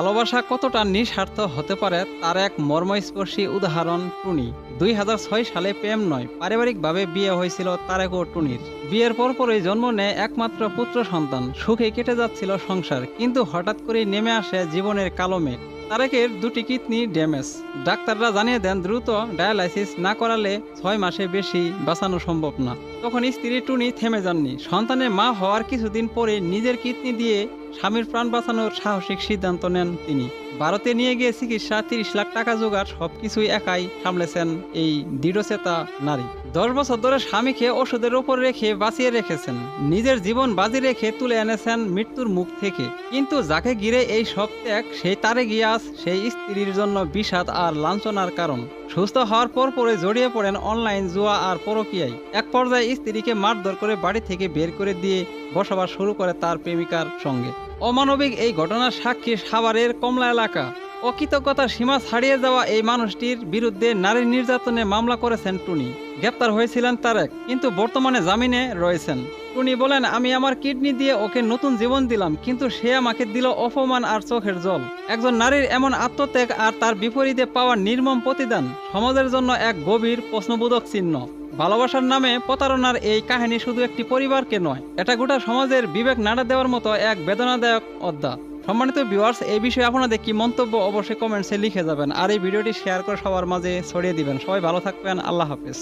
ভালোবাসা কতটা নিঃস্বার্থ হতে পারে তার এক মর্মস্পর্শী উদাহরণ টুনি। দুই হাজার ছয় সালে প্রেম নয়, পারিবারিকভাবে বিয়ে হয়েছিল তারেক ও টুনির। বিয়ের পরপরই জন্ম নেয় একমাত্র পুত্র সন্তান। সুখে কেটে যাচ্ছিল সংসার, কিন্তু হঠাৎ করে নেমে আসে জীবনের কালো মেঘ। তারেকের দুটি কিডনি ড্যামেজ। ডাক্তাররা জানিয়ে দেন, দ্রুত ডায়ালাইসিস না করালে ছয় মাসে বেশি বাঁচানো সম্ভব না। তখন স্ত্রী টুনি থেমে যাননি। সন্তানের মা হওয়ার কিছুদিন পরে নিজের কিডনি দিয়ে স্বামীর প্রাণ বাঁচানোর সাহসিক সিদ্ধান্ত নেন তিনি। ভারতে নিয়ে গিয়ে চিকিৎসা, তিরিশ লাখ টাকা জোগাড়, সবকিছুই একাই সামলেছেন এই দৃঢ়চেতা নারী। দশ বছর ধরে স্বামীকে ওষুধের ওপর রেখে বাঁচিয়ে রেখেছেন। নিজের জীবন বাজি রেখে তুলে এনেছেন মৃত্যুর মুখ থেকে। কিন্তু যাকে ঘিরে এই সব ত্যাগ, সেই তারে গিয়াস সেই স্ত্রীর জন্য বিষাদ আর লাঞ্ছনার কারণ। সুস্থ হওয়ার পর পরে জড়িয়ে পড়েন অনলাইন জুয়া আর পরকিয়ায়। এক পর্যায়ে স্ত্রীকে মারধর করে বাড়ি থেকে বের করে দিয়ে বসবাস শুরু করে তার প্রেমিকার সঙ্গে। অমানবিক এই ঘটনার সাক্ষী সাভারের কমলা এলাকা। অকৃতজ্ঞতার সীমা ছাড়িয়ে যাওয়া এই মানুষটির বিরুদ্ধে নারী নির্যাতনে মামলা করেছেন টুনি। গ্রেপ্তার হয়েছিলেন তারেক কিন্তু বর্তমানে জামিনে রয়েছেন। টুনি বলেন, আমি আমার কিডনি দিয়ে ওকে নতুন জীবন দিলাম, কিন্তু সে আমাকে দিল অপমান আর চোখের জল। একজন নারীর এমন আত্মত্যাগ আর তার বিপরীতে পাওয়া নির্মম প্রতিদান সমাজের জন্য এক গভীর প্রশ্নবোধক চিহ্ন। ভালোবাসার নামে প্রতারণার এই কাহিনী শুধু একটি পরিবারকে নয়, এটা গোটা সমাজের বিবেক নাড়া দেওয়ার মতো এক বেদনাদায়ক অধ্যা সম্মানিত ভিউয়ার্স এই বিষয়ে আপনাদের কি মন্তব্য অবশ্যই কমেন্টসে লিখে যাবেন। আর এই ভিডিওটি শেয়ার করে সবার মাঝে ছড়িয়ে দিবেন। সবাই ভালো থাকবেন। আল্লাহ হাফেজ।